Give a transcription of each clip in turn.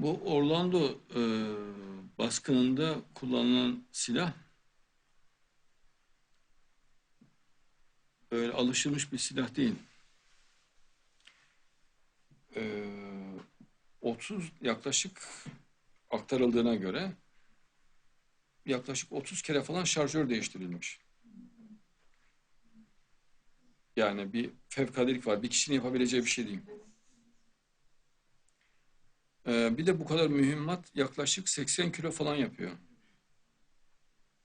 Bu Orlando e, baskınında kullanılan silah öyle alışılmış bir silah değil. E, 30 yaklaşık aktarıldığına göre yaklaşık 30 kere falan şarjör değiştirilmiş. Yani bir fevkaladelik var. Bir kişinin yapabileceği bir şey değil. Ee, bir de bu kadar mühimmat yaklaşık 80 kilo falan yapıyor.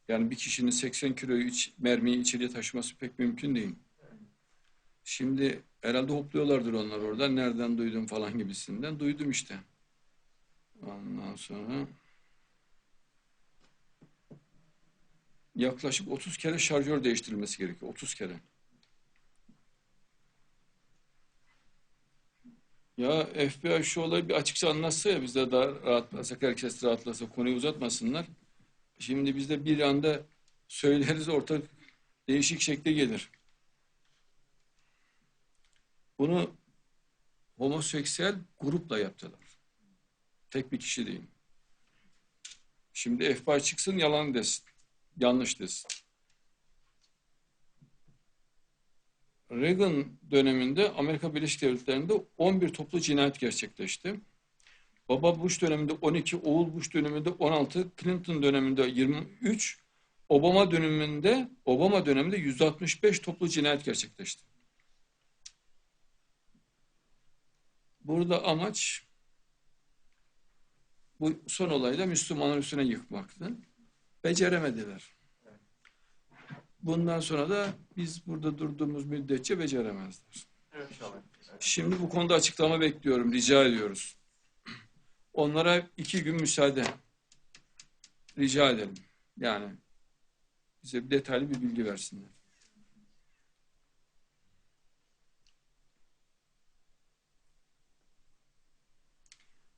Yani bir kişinin 80 kiloyu iç, mermiyi içeriye taşıması pek mümkün değil. Şimdi herhalde hopluyorlardır onlar orada. Nereden duydum falan gibisinden. Duydum işte. Ondan sonra yaklaşık 30 kere şarjör değiştirilmesi gerekiyor. 30 kere. Ya FBI şu olayı bir açıkça anlatsa ya biz de daha rahatlasak, herkes rahatlasa, konuyu uzatmasınlar. Şimdi biz de bir anda söyleriz ortak değişik şekle gelir. Bunu homoseksüel grupla yaptılar. Tek bir kişi değil. Şimdi FBI çıksın yalan desin. Yanlış desin. Reagan döneminde Amerika Birleşik Devletleri'nde 11 toplu cinayet gerçekleşti. Baba Bush döneminde 12, oğul Bush döneminde 16, Clinton döneminde 23, Obama döneminde Obama döneminde 165 toplu cinayet gerçekleşti. Burada amaç bu son olayda Müslümanların üstüne yıkmaktı. Beceremediler. Bundan sonra da biz burada durduğumuz müddetçe beceremezler. Evet inşallah. Şimdi bu konuda açıklama bekliyorum, rica ediyoruz. Onlara iki gün müsaade rica edelim. Yani bize bir detaylı bir bilgi versinler.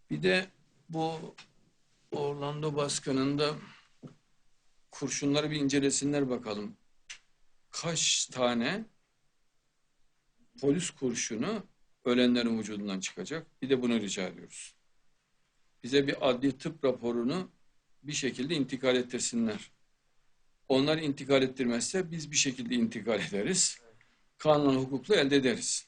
Bir de bu Orlando baskınında kurşunları bir incelesinler bakalım. Kaç tane polis kurşunu ölenlerin vücudundan çıkacak? Bir de bunu rica ediyoruz. Bize bir adli tıp raporunu bir şekilde intikal ettirsinler. Onlar intikal ettirmezse biz bir şekilde intikal ederiz. Kanun hukukla elde ederiz.